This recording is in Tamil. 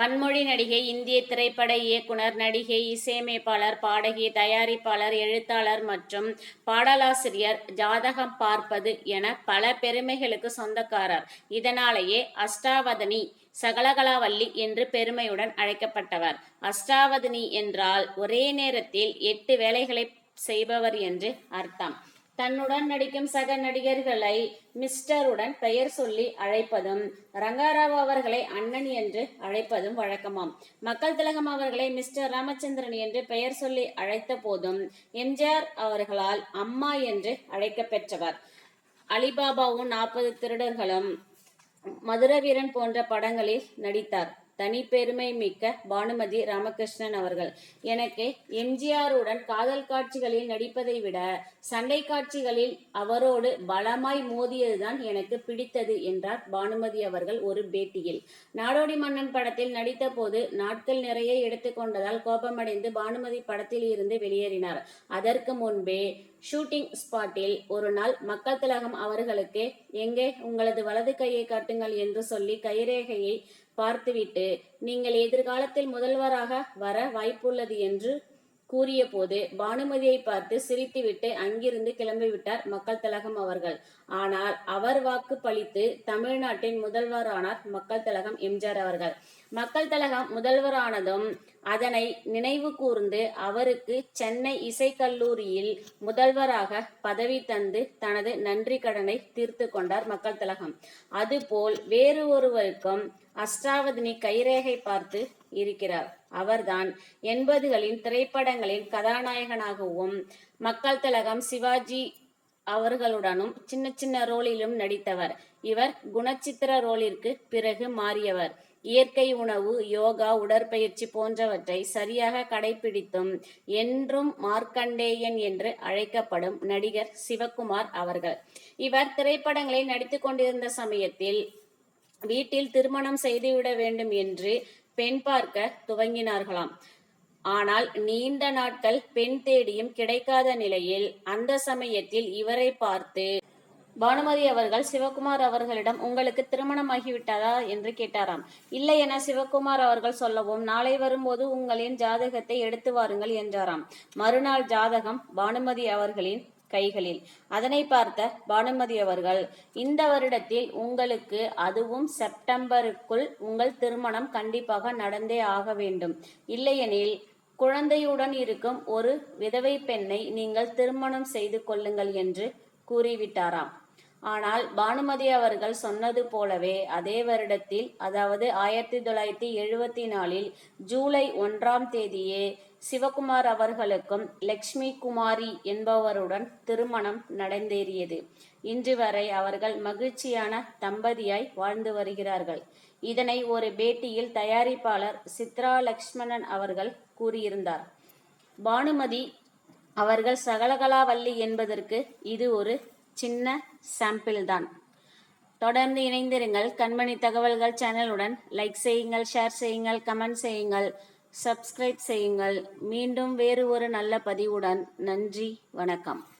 பன்மொழி நடிகை இந்திய திரைப்பட இயக்குனர் நடிகை இசையமைப்பாளர் பாடகி தயாரிப்பாளர் எழுத்தாளர் மற்றும் பாடலாசிரியர் ஜாதகம் பார்ப்பது என பல பெருமைகளுக்கு சொந்தக்காரர். இதனாலேயே அஷ்டாவதனி சகலகலாவல்லி என்று பெருமையுடன் அழைக்கப்பட்டவர். அஷ்டாவதனி என்றால் ஒரே நேரத்தில் எட்டு வேலைகளை செய்பவர் என்று அர்த்தம். தன்னுடன் நடிக்கும் சக நடிகர்களை மிஸ்டருடன் பெயர் சொல்லி அழைப்பதும் ரங்காராவ் அவர்களை அண்ணன் என்று அழைப்பதும் வழக்கமாம். மக்கள் திலகம் அவர்களை மிஸ்டர் ராமச்சந்திரன் என்று பெயர் சொல்லி அழைத்த போதும் எம்ஜிஆர் அவர்களால் அம்மா என்று அழைக்கப்பெற்றவர். அலிபாபாவும் நாற்பது திருடர்களும் மதுரவீரன் போன்ற படங்களில் நடித்தார். தனிப்பெருமை மிக்க பானுமதி ராமகிருஷ்ணன் அவர்கள். எனக்கு எம்ஜிஆருடன் காதல் காட்சிகளில் நடிப்பதை விட சண்டை காட்சிகளில் அவரோடு பலமாய் மோதியதுதான் எனக்கு பிடித்தது என்றார் பானுமதி அவர்கள் ஒரு பேட்டியில். நாடோடி மன்னன் படத்தில் நடித்த போது நாட்கள் நிறைய எடுத்துக்கொண்டதால் கோபமடைந்து பானுமதி படத்தில் இருந்து வெளியேறினார். அதற்கு முன்பே ஷூட்டிங் ஸ்பாட்டில் ஒரு நாள் மக்கள் திலகம் அவர்களுக்கு எங்கே உங்களது வலது கையை காட்டுங்கள் என்று சொல்லி கைரேகையை பார்த்துவிட்டு நீங்கள் எதிர்காலத்தில் முதல்வராக வர வாய்ப்புள்ளது என்று கூறிய போது பானுமதியை பார்த்து சிரித்துவிட்டு அங்கிருந்து கிளம்பிவிட்டார் மக்கள் திலகம் அவர்கள். ஆனால் அவர் வாக்கு பழித்து தமிழ்நாட்டின் முதல்வரானார் மக்கள் திலகம் எம்ஜிஆர் அவர்கள். மக்கள் திலகம் முதல்வரானதும் அதனை நினைவு கூர்ந்து அவருக்கு சென்னை இசைக்கல்லூரியில் முதல்வராக பதவி தந்து தனது நன்றி கடனை தீர்த்து கொண்டார் மக்கள் திலகம். அதுபோல் வேறு ஒருவருக்கும் அஷ்டாவதினி கைரேகை பார்த்து இருக்கிறார். அவர்தான். எண்பதுகளின் திரைப்படங்களின் கதாநாயகனாகவும் மக்கள் திலகம் சிவாஜி அவர்களுடனும் சின்ன சின்ன ரோலிலும் நடித்தவர். இவர் குணச்சித்திர ரோலிற்கு பிறகு மாறியவர். இயற்கை உணவு யோகா உடற்பயிற்சி போன்றவற்றை சரியாக கடைபிடித்தும் என்றும் மார்க்கண்டேயன் என்று அழைக்கப்படும் நடிகர் சிவகுமார் அவர்கள். இவர் திரைப்படங்களில் நடித்துக் கொண்டிருந்த சமயத்தில் வீட்டில் திருமணம் செய்துவிட வேண்டும் என்று பெண் பார்க்க துவங்கினார்களாம். ஆனால் நீண்ட நாட்கள் பெண் தேடியும் கிடைக்காத நிலையில் அந்த சமயத்தில் இவரை பார்த்து பானுமதி அவர்கள் சிவகுமார் அவர்களிடம் உங்களுக்கு திருமணமாகிவிட்டதா? என்று கேட்டாராம். இல்லை என சிவகுமார் அவர்கள் சொல்லவும் நாளை வரும்போது உங்களின் ஜாதகத்தை எடுத்து வாருங்கள் என்றாராம். மறுநாள் ஜாதகம் பானுமதி அவர்களின் கைகளில். அதனை பார்த்த பானுமதி அவர்கள் இந்த வருடத்தில் உங்களுக்கு அதுவும் செப்டம்பருக்குள் உங்கள் திருமணம் கண்டிப்பாக நடந்தே ஆக வேண்டும். இல்லையெனில் குழந்தையுடன் இருக்கும் ஒரு விதவை பெண்ணை நீங்கள் திருமணம் செய்து கொள்ளுங்கள் என்று கூறிவிட்டாராம். ஆனால் பானுமதி அவர்கள் சொன்னது போலவே அதே வருடத்தில் அதாவது ஆயிரத்தி தொள்ளாயிரத்தி எழுபத்தி நாலில் ஜூலை ஒன்றாம் தேதியே சிவகுமார் அவர்களுக்கும் லக்ஷ்மி குமாரி என்பவருடன் திருமணம் நடந்தேறியது. இன்று வரை அவர்கள் மகிழ்ச்சியான தம்பதியாய் வாழ்ந்து வருகிறார்கள். இதனை ஒரு பேட்டியில் தயாரிப்பாளர் சித்ரா லக்ஷ்மணன் அவர்கள் கூறியிருந்தார். பானுமதி அவர்கள் சகலகலாவல்லி என்பதற்கு இது ஒரு சின்ன சாம்பிள் தான். தொடர்ந்து இணைந்திருங்கள். கண்மணி தகவல்கள் சேனலுடன் லைக் செய்யுங்கள் ஷேர் செய்யுங்கள் கமெண்ட் செய்யுங்கள் சப்ஸ்கிரைப் செய்யுங்கள். மீண்டும் வேறு ஒரு நல்ல பதிவுடன். நன்றி வணக்கம்.